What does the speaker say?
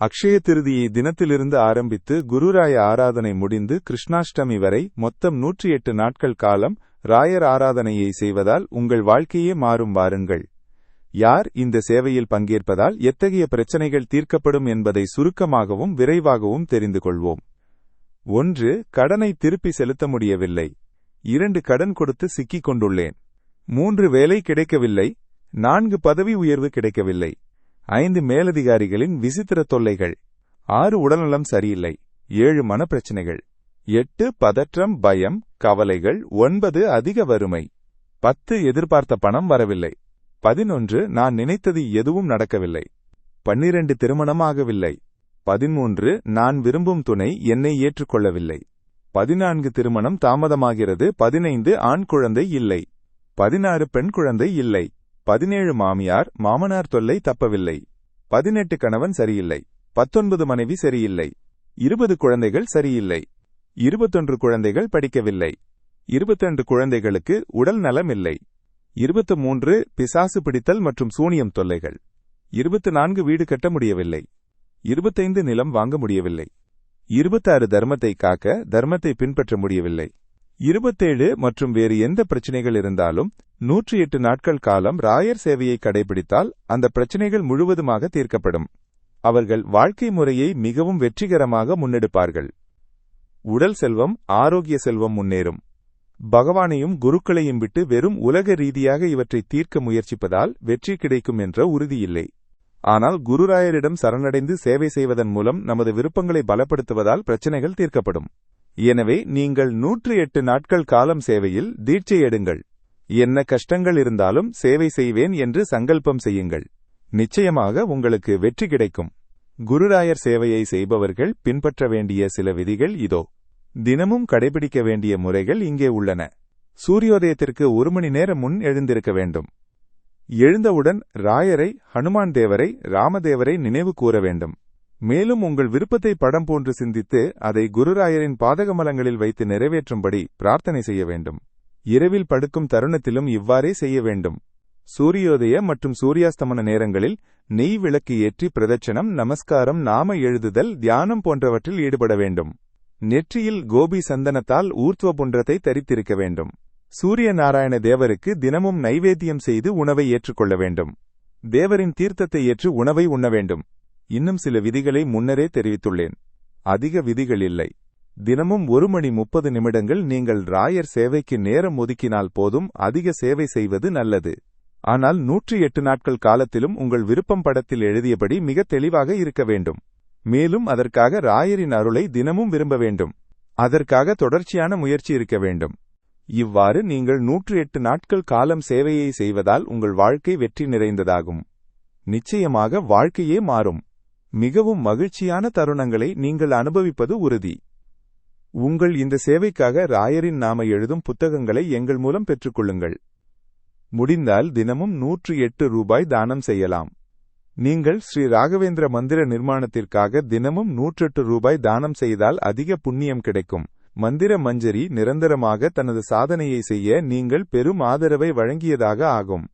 அக்ஷய திருதியை தினத்திலிருந்து ஆரம்பித்து குருராய ஆராதனை முடிந்து கிருஷ்ணாஷ்டமி வரை மொத்தம் நூற்றி எட்டு நாட்கள் காலம் ராயர் ஆராதனையை செய்வதால் உங்கள் வாழ்க்கையே மாறும் வாருங்கள். யார் இந்த சேவையில் பங்கேற்பதால் எத்தகைய பிரச்சனைகள் தீர்க்கப்படும் என்பதை சுருக்கமாகவும் விரைவாகவும் தெரிந்து கொள்வோம். ஒன்று கடனை திருப்பி செலுத்த முடியவில்லை. இரண்டு கடன் கொடுத்து சிக்கிக் கொண்டுள்ளேன். மூன்று வேலை கிடைக்கவில்லை. நான்கு பதவி உயர்வு கிடைக்கவில்லை. ஐந்து மேலதிகாரிகளின் விசித்திர தொல்லைகள். ஆறு உடல்நலம் சரியில்லை. ஏழு மனப்பிரச்சனைகள். எட்டு பதற்றம் பயம் கவலைகள் ஒன்பது அதிக வறுமை. பத்து எதிர்பார்த்த பணம் வரவில்லை. பதினொன்று நான் நினைத்தது எதுவும் நடக்கவில்லை. பன்னிரண்டு திருமணமாகவில்லை. பதிமூன்று நான் விரும்பும் துணை என்னை ஏற்றுக்கொள்ளவில்லை. பதினான்கு திருமணம் தாமதமாகிறது. பதினைந்து ஆண் குழந்தை இல்லை. பதினாறு பெண் குழந்தை இல்லை. பதினேழு மாமியார் மாமனார் தொல்லை தப்பவில்லை. பதினெட்டு கணவன் சரியில்லை. பத்தொன்பது மனைவி சரியில்லை. இருபது குழந்தைகள் சரியில்லை. இருபத்தொன்று குழந்தைகள் படிக்கவில்லை. இருபத்தொன்று குழந்தைகளுக்கு உடல் நலம் இல்லை. இருபத்து மூன்று பிசாசு பிடித்தல் மற்றும் சூனியம் தொல்லைகள். இருபத்து நான்கு வீடு கட்ட முடியவில்லை. இருபத்தைந்து நிலம் வாங்க முடியவில்லை. இருபத்தாறு தர்மத்தை காக்க தர்மத்தை பின்பற்ற முடியவில்லை. இருபத்தேழு மற்றும் வேறு எந்த பிரச்சனைகள் இருந்தாலும் நூற்றி எட்டு நாட்கள் காலம் ராயர் சேவையை கடைபிடித்தால் அந்த பிரச்சனைகள் முழுவதுமாக தீர்க்கப்படும். அவர்கள் வாழ்க்கை முறையை மிகவும் வெற்றிகரமாக முன்னெடுப்பார்கள். உடல் செல்வம் ஆரோக்கிய செல்வம் முன்னேறும். பகவானையும் குருக்களையும் விட்டு வெறும் உலக ரீதியாக இவற்றை தீர்க்க முயற்சிப்பதால் வெற்றி கிடைக்கும் என்ற உறுதியில்லை ஆனால் குருராயரிடம் சரணடைந்து சேவை செய்வதன் மூலம் நமது விருப்பங்களை பலப்படுத்துவதால் பிரச்சனைகள் தீர்க்கப்படும். எனவே நீங்கள் நூற்று எட்டு நாட்கள் காலம் சேவையில் தீட்சை எடுங்கள். என்ன கஷ்டங்கள் இருந்தாலும் சேவை செய்வேன் என்று சங்கல்பம் செய்யுங்கள். நிச்சயமாக உங்களுக்கு வெற்றி கிடைக்கும். குருராயர் சேவையை செய்பவர்கள் பின்பற்ற வேண்டிய சில விதிகள் இதோ. தினமும் கடைபிடிக்க வேண்டிய முறைகள் இங்கே உள்ளன. சூரியோதயத்திற்கு ஒரு மணி நேரம் முன் எழுந்திருக்க வேண்டும். எழுந்தவுடன் ராயரை ஹனுமான் தேவரை ராமதேவரை நினைவு கூற வேண்டும். மேலும் உங்கள் விருப்பத்தை படம் போன்று சிந்தித்து அதை குருராயரின் பாதகமலங்களில் வைத்து நிறைவேற்றும்படி பிரார்த்தனை செய்ய வேண்டும். இரவில் படுக்கும் தருணத்திலும் இவ்வாறே செய்ய வேண்டும். சூரியோதய மற்றும் சூரியாஸ்தமன நேரங்களில் நெய் விளக்கு ஏற்றி பிரதட்சணம் நமஸ்காரம் நாம எழுதுதல் தியானம் போன்றவற்றில் ஈடுபட வேண்டும். நெற்றியில் கோபி சந்தனத்தால் ஊர்த்துவ புன்றத்தை தரித்திருக்க வேண்டும். சூரிய நாராயண தேவருக்கு தினமும் நைவேத்தியம் செய்து உணவை ஏற்றுக்கொள்ள வேண்டும். தேவரின் தீர்த்தத்தை ஏற்று உணவை உண்ண வேண்டும். இன்னும் சில விதிகளை முன்னரே தெரிவித்துள்ளேன். அதிக விதிகள் இல்லை. தினமும் ஒரு மணி முப்பது நிமிடங்கள் நீங்கள் ராயர் சேவைக்கு நேரம் ஒதுக்கினால் போதும் அதிக சேவை செய்வது நல்லது. ஆனால் நூற்றி எட்டு நாட்கள் காலத்திலும் உங்கள் விருப்பம் படத்தில் எழுதியபடி மிக தெளிவாக இருக்க வேண்டும். மேலும் அதற்காக ராயரின் அருளை தினமும் விரும்ப வேண்டும். அதற்காக தொடர்ச்சியான முயற்சி இருக்க வேண்டும். இவ்வாறு நீங்கள் நூற்று எட்டு நாட்கள் காலம் சேவையை செய்வதால் உங்கள் வாழ்க்கை வெற்றி நிறைந்ததாகும். நிச்சயமாக வாழ்க்கையே மாறும். மிகவும் மகிழ்ச்சியான தருணங்களை நீங்கள் அனுபவிப்பது உறுதி. உங்கள் இந்த சேவைக்காக ராயரின் நாம எழுதும் புத்தகங்களை எங்கள் மூலம் பெற்றுக்கொள்ளுங்கள். முடிந்தால் தினமும் நூற்று எட்டு ரூபாய் தானம் செய்யலாம். நீங்கள் ஸ்ரீ ராகவேந்திர மந்திர நிர்மாணத்திற்காக தினமும் நூற்றெட்டு ரூபாய் தானம் செய்தால் அதிக புண்ணியம் கிடைக்கும். மந்திர மஞ்சரி நிரந்தரமாக தனது சாதனையை செய்ய நீங்கள் பெரும் ஆதரவை வழங்கியதாக ஆகும்.